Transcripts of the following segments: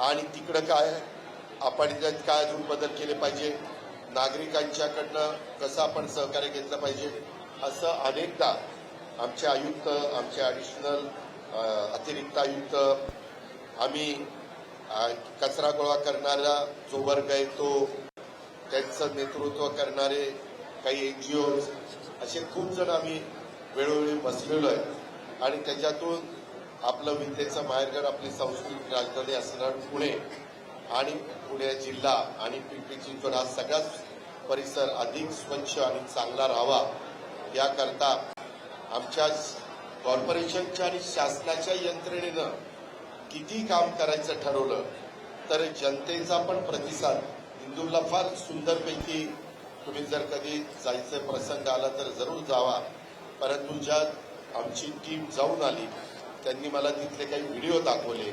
आणि तिकडं काय आपण त्यात काय अजून बदल केले पाहिजे? नागरिकांच्याकडनं कसं आपण सहकार्य घेतलं पाहिजे? असं अनेकदा आमचे आयुक्त आमचे ॲडिशनल अतिरिक्त आयुक्त आम्ही कचरा गोळा करणारा जो वर्ग आहे तो त्यांचं नेतृत्व करणारे काही एन जी ओज असे खूप जण आम्ही वेळोवेळी बसलेलो आहे. आणि त्याच्यातून आपलं विद्येचं माहेरघर आपली सांस्कृतिक राजधानी असणार पुणे आणि पुणे जिल्हा आणि पिंपरी चिंचवड हा सगळाच परिसर अधिक स्वच्छ आणि चांगला राहावा याकरता आमच्या कॉर्पोरेशनच्या आणि शासनाच्या यंत्रणेनं किती काम करायचं ठरवलं तर जनतेचा पण प्रतिसाद इंदूरला फार सुंदरपैकी तुम्ही जर कधी जायचं प्रसंग आला तर जरूर जावा. परंतु ज्या आमची टीम जाऊन आली त्यांनी मला तिथले काही व्हिडिओ दाखवले.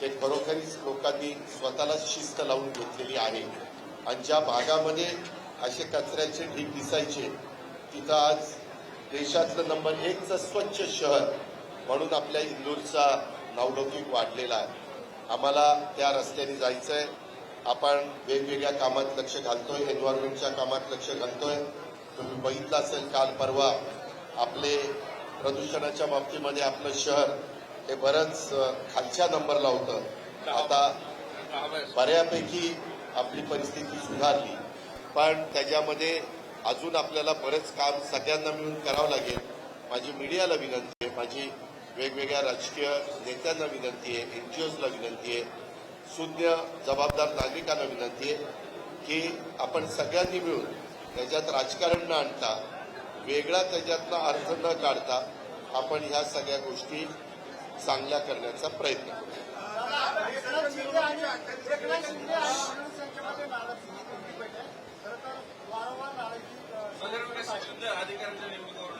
ते खरोखरीच लोकांनी स्वतःला शिस्त लावून घेतलेली आहे. आणि ज्या भागामध्ये असे कचऱ्याचे ढीक दिसायचे तिथं आज देशातलं नंबर एकचं स्वच्छ शहर म्हणून आपल्या इंदूरचा नावलौकिक वाढलेला आहे. आम्हाला त्या रस्त्याने जायचंय. आपण वेगवेगळ्या कामात लक्ष घालतोय एन्व्हायरमेंटच्या कामात लक्ष घालतोय. तुम्ही बघितलं असेल काल परवा आपले प्रदूषणाच्या बाबतीमध्ये आपलं शहर हे बरंच खालच्या नंबरला होतं. आता बऱ्यापैकी आपली परिस्थिती सुधारली. पण त्याच्यामध्ये अजून आपल्याला बरंच काम सगळ्यांना मिळून करावं लागेल. माझी मीडियाला विनंती आहे माझी वेगवेगळ्या राजकीय नेत्यांना विनंती आहे एनजीओजला विनंती आहे शून्य जबाबदार नागरिकांना विनंती आहे की आपण सगळ्यांनी मिळून त्याच्यात राजकारण न आणता वेगळा त्याच्यातला अर्थ न काढता आपण ह्या सगळ्या गोष्टी चांगल्या करण्याचा प्रयत्न करू.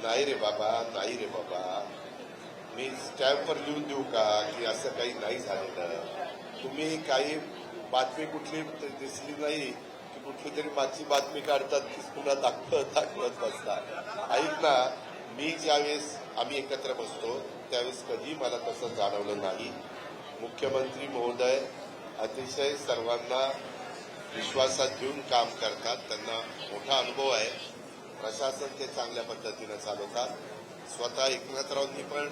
नाही रे बाबा नाही रे बाबा. मी स्टॅम्पवर लिहून देऊ का की असं काही नाही झालेलं? तुम्ही काही बातमी कुठली दिसली नाही? कुठली तरी माझी बातमी काढतात ती पुन्हा दाखवत दाखवत बसतात. ऐक ना मी ज्यावेळेस आम्ही एकत्र बसतो त्यावेळेस कधी मला तसं जाणवलं नाही. मुख्यमंत्री महोदय अतिशय सर्वांना विश्वासात घेऊन काम करतात. त्यांना मोठा अनुभव आहे. प्रशासन ते चांगल्या पद्धतीनं चालवतात. स्वतः एकनाथरावनी पण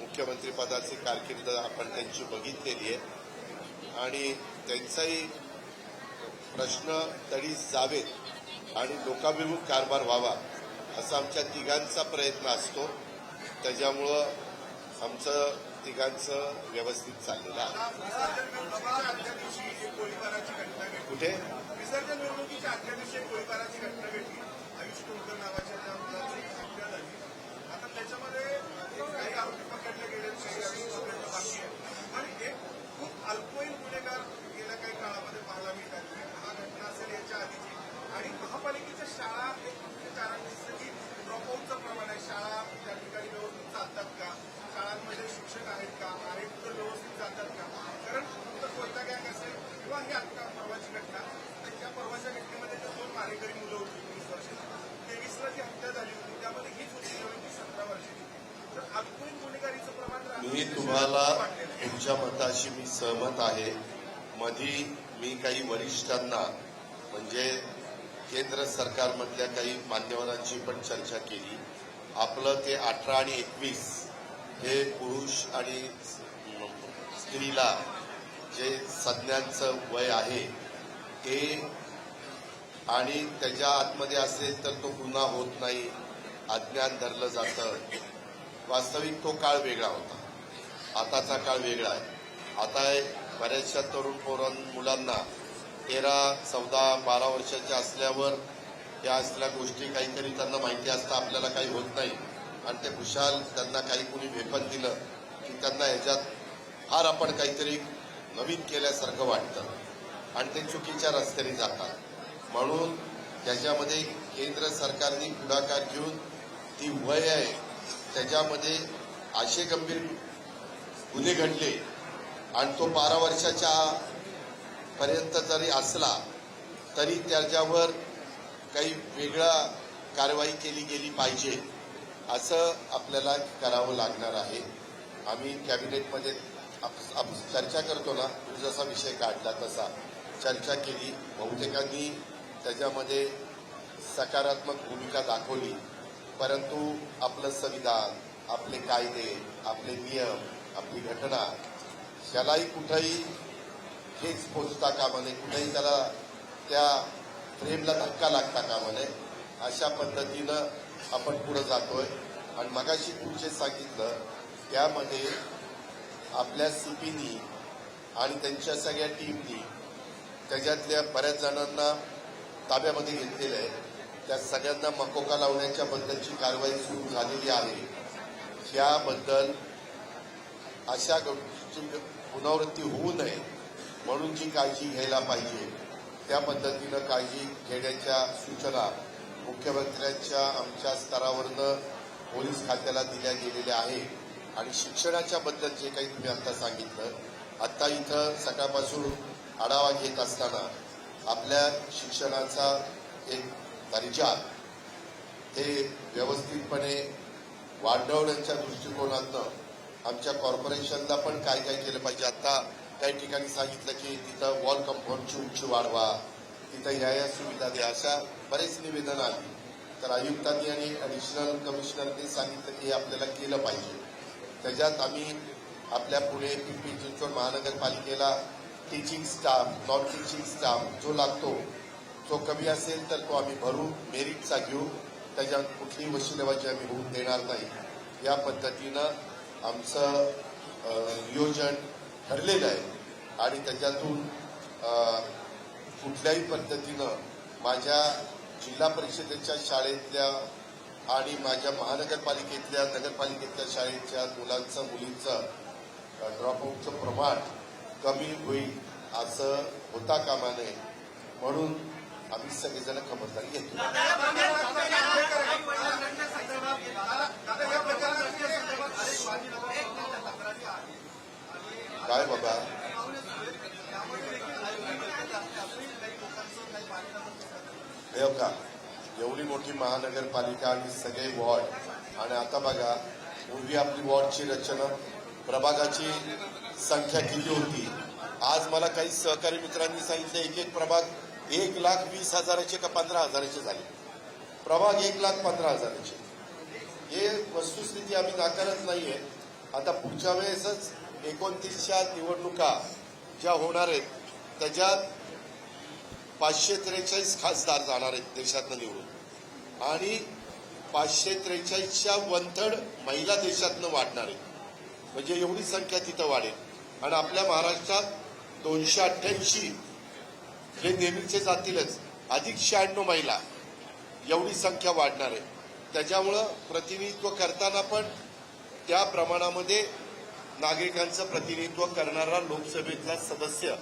मुख्यमंत्रीपदाची कारकीर्द आपण त्यांची बघितलेली आहे. आणि त्यांचाही प्रश्न तरी जावेत आणि लोकाभिमुख कारभार व्हावा असा आमच्या तिघांचा प्रयत्न असतो. त्याच्यामुळं आमचं तिघांचं व्यवस्थित चाललेलं आहे. कुठे? विसर्जन मिरवणुकीच्या आदल्या दिवशी एक गोळीबाराची घटना घडली. आयुष टोळकर नावाच्या त्या मुलाची हत्या झाली आता त्याच्यामध्ये एक काही आरोपी पकडले गेले काही आरोपी पकडणं बाकी आहे पण एक खूप अल्पवयीन गुन्हेगार गेल्या काही काळामध्ये पाहायला मिळतात हा घटना असेल याच्या आधीची आणि महापालिकेच्या शाळा एक मुख्य कारण दिसतं की ड्रॉपआउटचं प्रमाण आहे शाळा त्या ठिकाणी व्यवस्थित चालतात का शाळांमध्ये शिक्षक आहेत का आरोग्य व्यवस्थित चालतात का कारण फक्त कोणता गँग असेल किंवा ही आता परवाची घटना आणि त्या परवाच्या घटनेमध्ये त्या मुलं होती वीस वर्षाची. तेवीसला जी हत्या झाली होती. त्यामध्ये हीच होती नवीन ती सतरा वर्षाची तर अल्पवयीन गुन्हेगारीचं प्रमाण मी तुम्हाला तुमच्या मताशी मी सहमत आहे. मधी मी काही वरिष्ठांना म्हणजे केंद्र सरकारमधल्या काही मान्यवरांची पण चर्चा केली. आपलं ते अठरा आणि एकवीस हे पुरुष आणि स्त्रीला जे संज्ञांचं वय आहे ते आणि त्याच्या आतमध्ये असेल तर तो गुन्हा होत नाही. अज्ञान धरलं जातं. वास्तविक तो काळ वेगळा होता. आताचा काळ वेगळा आहे. आता बऱ्याचशा तरुण पोरां मुलांना तेरा चौदा बारा वर्षाच्या असल्यावर या असल्या गोष्टी काहीतरी त्यांना माहिती असतं आपल्याला काही होत नाही. आणि ते खुशाल त्यांना काही कुणी वेपन दिलं की त्यांना ह्याच्यात फार आपण काहीतरी नवीन केल्यासारखं वाटतं. आणि ते चुकीच्या रस्त्याने जातात. म्हणून त्याच्यामध्ये केंद्र सरकारने पुढाकार घेऊन ती वय आहे त्याच्यामध्ये असे गंभीर गुन्हे घडले आणि तो बारा वर्षाच्या पर्यंत जरी असला तरी त्याच्यावर काही वेगळा कारवाई केली गेली पाहिजे असं आपल्याला करावं लागणार आहे. आम्ही कॅबिनेटमध्ये आप- आपण चर्चा करतो ना जसा विषय काढला तसा. चर्चा केली बहुतेकांनी त्याच्यामध्ये सकारात्मक भूमिका दाखवली. परंतु आपलं संविधान आपले कायदे आपले नियम आपली घटना यालाही कुठंही हेच पोचता कामा नये. कुठेही त्याला त्या फ्रेमला धक्का लागता कामा नये. अशा पद्धतीनं आपण पुढे जातोय. आणि मगाशी तुमचे सांगितलं त्यामध्ये आपल्या सीपीनी आणि त्यांच्या सगळ्या टीमनी त्याच्यातल्या बऱ्याच जणांना ताब्यामध्ये घेतलेलं आहे. त्या सगळ्यांना मकोका लावण्याच्या बद्दलची कारवाई सुरू झालेली आहे. याबद्दल अशा गोष्टी पुनरावृत्ती होऊ नये म्हणून जी काळजी घ्यायला पाहिजे. त्या पद्धतीनं काळजी घेण्याच्या सूचना मुख्यमंत्र्यांच्या आमच्या स्तरावरनं पोलीस खात्याला दिल्या गेलेल्या आहेत. आणि शिक्षणाच्या बद्दल जे काही तुम्ही आता सांगितलं आता इथं सकाळपासून आढावा घेत असताना आपल्या शिक्षणाचा एक दर्जा हे व्यवस्थितपणे वाढवण्याच्या दृष्टिकोनातनं आमच्या कॉर्पोरेशनला पण काय काय केलं पाहिजे. आता काही ठिकाणी सांगितलं की तिथं वॉल कंपाऊंडची उंची वाढवा तिथं ह्या या सुविधा द्या अशा बरेच निवेदन आली. तर आयुक्तांनी आणि ॲडिशनल कमिशनरनी सांगितलं की हे आपल्याला केलं पाहिजे. त्याच्यात आम्ही आपल्या पुणे पिंपरी चिंचवड महानगरपालिकेला teaching staff non teaching staff जो लागतो जो कमी असेल तर तो आम्ही भरू मेरिटचा घेऊ. त्याच्यात कुठलीही वशिलेबाजी आम्ही होऊ देणार नाही. या पद्धतीनं आमचं नियोजन ठरलेलं आहे. आणि त्याच्यातून कुठल्याही पद्धतीनं माझ्या जिल्हा परिषदेच्या शाळेतल्या आणि माझ्या महानगरपालिकेतल्या नगरपालिकेतल्या शाळेच्या मुलांचं मुलींचं ड्रॉपआउटचं प्रमाण कमी होईल असं होता कामा नये. म्हणून आम्ही सगळेजण खबरदारी घेतो. काय बाबा? का एवढी मोठी महानगरपालिका आणि सगळे वॉर्ड. आणि आता बघा पूर्वी आपली वॉर्डची रचना प्रभागाची संख्या किती होती? आज मला काही सहकारी मित्रांनी सांगितलं एक एक प्रभाग एक लाख वीस हजाराचे का पंधरा हजाराचे झाले? प्रभाग एक लाख पंधरा हजाराचे. हे वस्तुस्थिती आम्ही नाकारत नाहीये. आता पुढच्या वेळेसच एकोणतीसच्या निवडणुका ज्या होणार आहेत त्याच्यात पाचशे त्रेचाळीस खासदार जाणार आहेत देशातनं निवडून. आणि पाचशे त्रेचाळीसच्या वंथड महिला देशातनं वाढणार आहेत. म्हणजे एवढी संख्या तिथं वाढेल. आणि आपल्या महाराष्ट्रात दोनशे अठ्ठ्याऐंशी हे नेहमीचे जातीलच. अधिक शहाण्णव महिला एवढी संख्या वाढणार आहे. त्याच्यामुळं प्रतिनिधित्व करताना पण त्या प्रमाणामध्ये नागरिकांचं प्रतिनिधित्व करणारा लोकसभेतला सदस्य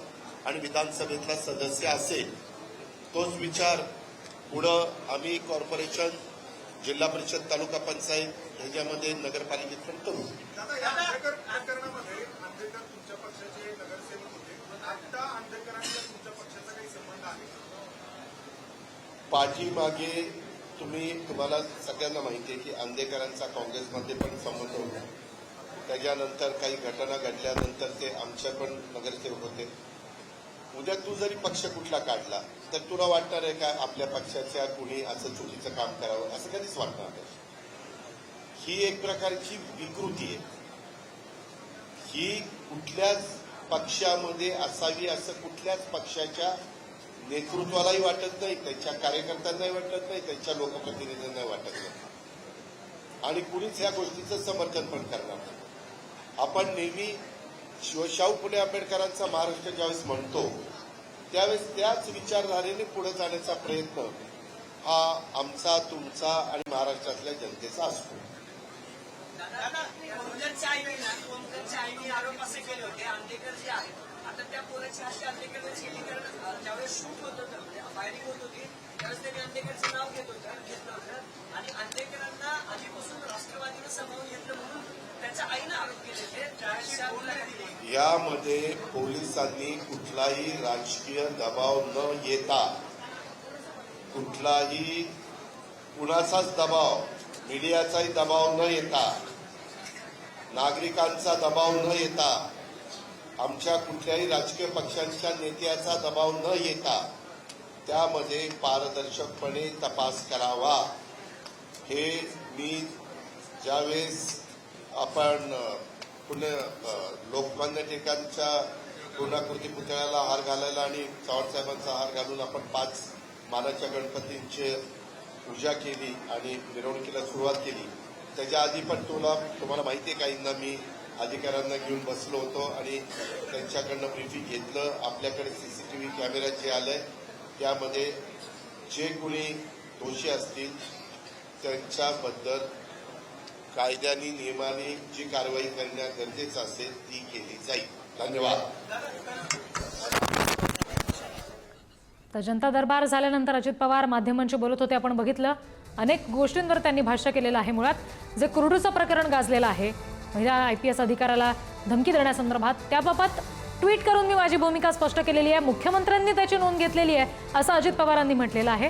आणि विधानसभेतला सदस्य असेल तोच विचार पुढं आम्ही कॉर्पोरेशन जिल्हा परिषद तालुका पंचायत ह्याच्यामध्ये नगरपालिकेत पण करू पाठीमागे तुम्ही तुम्हाला सगळ्यांना माहिती आहे की आंदेकरांचा काँग्रेसमध्ये पण संबंध होता. त्याच्यानंतर काही घटना घडल्यानंतर ते आमच्या पण नगरसेवक होते. उद्या तू जरी पक्ष कुठला काढला तर तुला वाटणार आहे का आपल्या पक्षाच्या कुणी असं चुकीचं काम करावं असं कधीच वाटणार नाही. ही एक प्रकारची विकृती आहे. ही कुठल्याच पक्षामध्ये असावी असं कुठल्याच पक्षाच्या नेतृत्वालाही वाटत नाही त्यांच्या कार्यकर्त्यांनाही वाटत नाही त्यांच्या लोकप्रतिनिधींनाही वाटत नाही. आणि कुणीच या गोष्टीचं समर्थन पण करणार नाही. आपण नेहमी शिवशाहू फुले आंबेडकरांचा महाराष्ट्र ज्यावेळेस म्हणतो त्यावेळेस त्याच विचारधारेने पुढे जाण्याचा प्रयत्न हा आमचा तुमचा आणि महाराष्ट्रातल्या जनतेचा असतो. आणि आंबेडकरांना आधीपासून राष्ट्रवादीनं समावून घेतलं म्हणून यामध्ये पोलिसांनी कुठलाही राजकीय दबाव न येता कुठलाही कुणाचाच दबाव मीडियाचाही दबाव न येता नागरिकांचा दबाव न येता आमच्या कुठल्याही राजकीय पक्षांच्या नेत्याचा दबाव न येता त्यामध्ये पारदर्शकपणे तपास करावा. हे मी ज्यावेळेस आपण अ, पुणे लोकमान्य टिळकांच्या पूर्णाकृती पुतळ्याला हार घालायला आणि चव्हाण हार घालून आपण पाच मानाच्या गणपतींची पूजा केली आणि मिरवणुकीला सुरुवात केली. त्याच्या आधी पण तुला तुम्हाला माहिती आहे काहींना मी अधिकाऱ्यांना घेऊन बसलो होतो आणि त्यांच्याकडनं ब्रिफिंग घेतलं. आपल्याकडे सीसीटीव्ही कॅमेरा जे आलंय त्यामध्ये जे कोणी दोषी असतील त्यांच्याबद्दल कायद्याने नियमाने जी कारवाई करण्यात गरजेचं असेल ती केली जाईल. धन्यवाद. तर जनता दरबार झाल्यानंतर अजित पवार माध्यमांशी बोलत होते. आपण बघितलं अनेक गोष्टींवर त्यांनी भाष्य केलेलं आहे मुळात. जे क्रुडूचं प्रकरण गाजलेलं आहे महिला आय पी एस अधिकाऱ्याला धमकी देण्यासंदर्भात त्याबाबत ट्विट करून मी माझी भूमिका स्पष्ट केलेली आहे. मुख्यमंत्र्यांनी त्याची नोंद घेतलेली आहे असं अजित पवारांनी म्हटलेलं आहे.